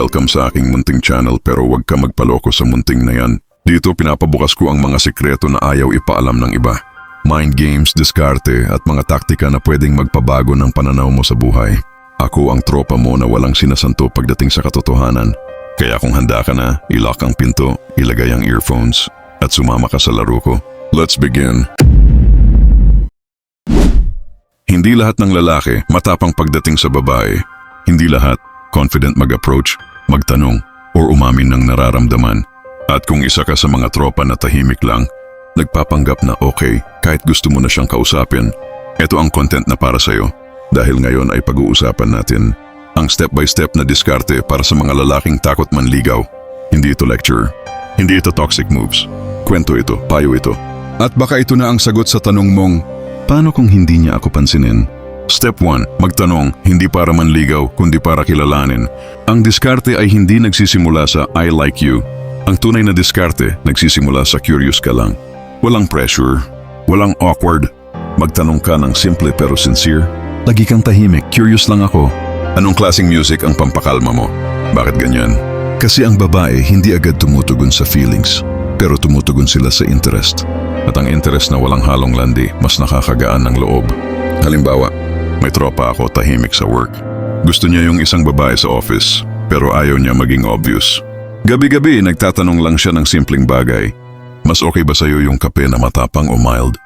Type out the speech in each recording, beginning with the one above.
Welcome sa aking munting channel pero huwag ka magpaloko sa munting na yan. Dito pinapabukas ko ang mga sikreto na ayaw ipaalam ng iba. Mind games, diskarte at mga taktika na pwedeng magpabago ng pananaw mo sa buhay. Ako ang tropa mo na walang sinasanto pagdating sa katotohanan. Kaya kung handa ka na, ilock ang pinto, ilagay ang earphones, at sumama ka sa laro ko. Let's begin. Hindi lahat ng lalaki matapang pagdating sa babae. Hindi lahat confident mag-approach, magtanong, or umamin ng nararamdaman. At kung isa ka sa mga tropa na tahimik lang, nagpapanggap na okay kahit gusto mo na siyang kausapin, ito ang content na para sa'yo. Dahil ngayon ay pag-uusapan natin ang step-by-step na diskarte para sa mga lalaking takot manligaw. Hindi ito lecture. Hindi ito toxic moves. Kwento ito, payo ito. At baka ito na ang sagot sa tanong mong, paano kung hindi niya ako pansinin? Step 1. Magtanong, hindi para manligaw, kundi para kilalanin. Ang diskarte ay hindi nagsisimula sa I like you. Ang tunay na diskarte nagsisimula sa curious ka lang. Walang pressure, walang awkward. Magtanong ka ng simple pero sincere. Lagi kang tahimik, curious lang ako. Anong klaseng music ang pampakalma mo? Bakit ganyan? Kasi ang babae hindi agad tumutugon sa feelings, pero tumutugon sila sa interest. At ang interest na walang halong landi, mas nakakagaan ng loob. Halimbawa, may tropa ako tahimik sa work. Gusto niya yung isang babae sa office, pero ayaw niya maging obvious. Gabi-gabi, nagtatanong lang siya ng simpleng bagay. Mas okay ba sa'yo yung kape na matapang o mild?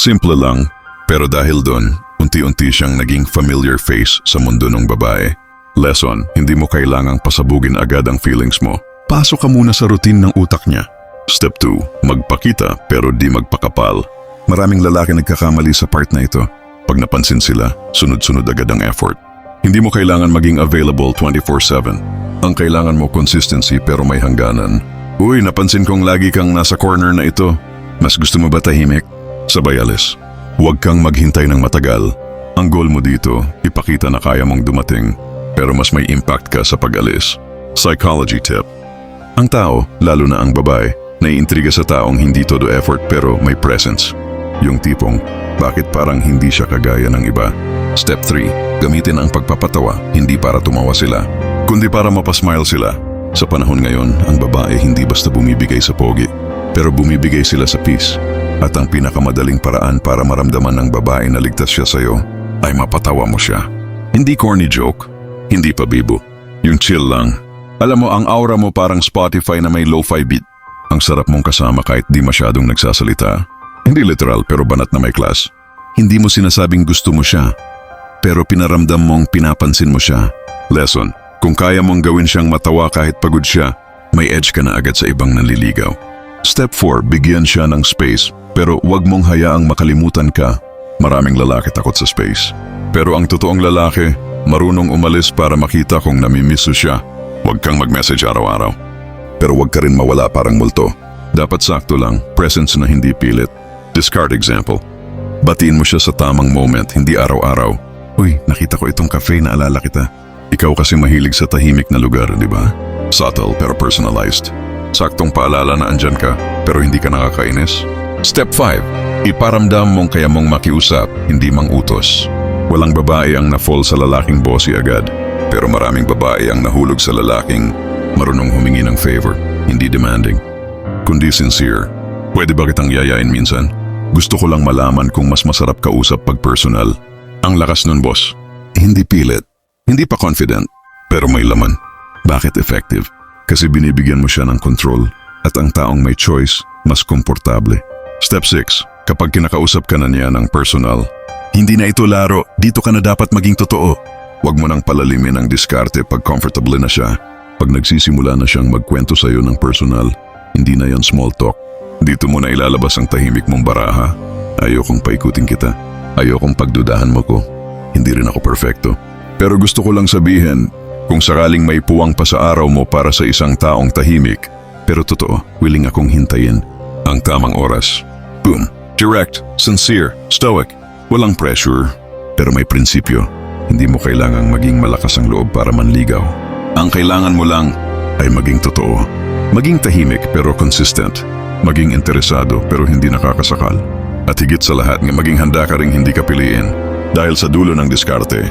Simple lang, pero dahil doon, unti-unti siyang naging familiar face sa mundo ng babae. Lesson, hindi mo kailangang pasabugin agad ang feelings mo. Pasok ka muna sa routine ng utak niya. Step 2, magpakita pero di magpakapal. Maraming lalaki nagkakamali sa part na ito. Pag napansin sila, sunod-sunod agad ang effort. Hindi mo kailangan maging available 24-7. Ang kailangan mo consistency pero may hangganan. Uy, napansin kong lagi kang nasa corner na ito. Mas gusto mo ba tahimik? Sabay alis. Huwag kang maghintay ng matagal. Ang goal mo dito, ipakita na kaya mong dumating. Pero mas may impact ka sa pag-alis. Psychology tip. Ang tao, lalo na ang babae, naiintriga sa taong hindi todo effort pero may presence. Yung tipong, bakit parang hindi siya kagaya ng iba? Step 3. Gamitin ang pagpapatawa, hindi para tumawa sila, kundi para mapasmile sila. Sa panahon ngayon, ang babae hindi basta bumibigay sa pogi, pero bumibigay sila sa peace. At ang pinakamadaling paraan para maramdaman ng babae na ligtas siya sa'yo, ay mapatawa mo siya. Hindi corny joke, hindi pa bibo. Yung chill lang. Alam mo, ang aura mo parang Spotify na may lo-fi beat. Ang sarap mong kasama kahit di masyadong nagsasalita. Hindi literal pero banat na may class. Hindi mo sinasabing gusto mo siya, pero pinaramdam mong pinapansin mo siya. Lesson, kung kaya mong gawin siyang matawa kahit pagod siya, may edge ka na agad sa ibang nanliligaw. Step 4, bigyan siya ng space, pero wag mong hayaang makalimutan ka. Maraming lalaki takot sa space. Pero ang totoong lalaki, marunong umalis para makita kung namimiss siya. Huwag kang mag-message araw-araw. Pero huwag ka rin mawala parang multo. Dapat sakto lang, presence na hindi pilit. Discard example. Batiin mo siya sa tamang moment, hindi araw-araw. Uy, nakita ko itong cafe na alala kita. Ikaw kasi mahilig sa tahimik na lugar, di ba? Subtle pero personalized. Saktong paalala na andyan ka, pero hindi ka nakakainis. Step 5. Iparamdam mong kaya mong makiusap, hindi mang utos. Walang babae ang na-fall sa lalaking bossy agad, pero maraming babae ang nahulog sa lalaking marunong humingi ng favor, hindi demanding. Kundi sincere. Pwede ba kitang yayain minsan? Gusto ko lang malaman kung mas masarap kausap pag personal. Ang lakas nun, boss. Hindi pilit. Hindi pa confident. Pero may laman. Bakit effective? Kasi binibigyan mo siya ng control at ang taong may choice, mas komportable. Step 6. Kapag kinakausap ka na niya ng personal, hindi na ito laro, dito ka na dapat maging totoo. Huwag mo nang palalimin ang diskarte pag comfortable na siya. Pag nagsisimula na siyang magkwento sa'yo ng personal, hindi na yan small talk. Dito mo na ilalabas ang tahimik mong baraha. Ayokong paikutin kita. Ayokong pagdudahan mo ko. Hindi rin ako perfecto. Pero gusto ko lang sabihin, kung sakaling may puwang pa sa araw mo para sa isang taong tahimik, pero totoo, willing akong hintayin ang tamang oras. Boom. Direct, sincere, stoic, walang pressure, pero may prinsipyo. Hindi mo kailangang maging malakas ang loob para manligaw. Ang kailangan mo lang ay maging totoo. Maging tahimik pero consistent. Maging interesado pero hindi nakakasakal. At higit sa lahat nga maging handa ka ring hindi ka piliin. Dahil sa dulo ng diskarte,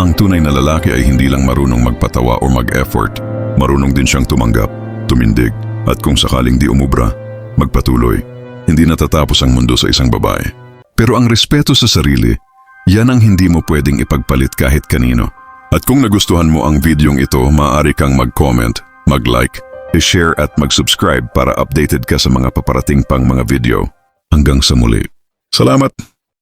ang tunay na lalaki ay hindi lang marunong magpatawa o mag-effort, Marunong din siyang tumanggap, tumindig, at kung sakaling di umubra, magpatuloy. Hindi natatapos ang mundo sa isang babae. Pero ang respeto sa sarili, yan ang hindi mo pwedeng ipagpalit kahit kanino. At kung nagustuhan mo ang videong ito, maaari kang mag-comment, mag-like, i-share at mag-subscribe para updated ka sa mga paparating pang mga video. Hanggang sa muli. Salamat!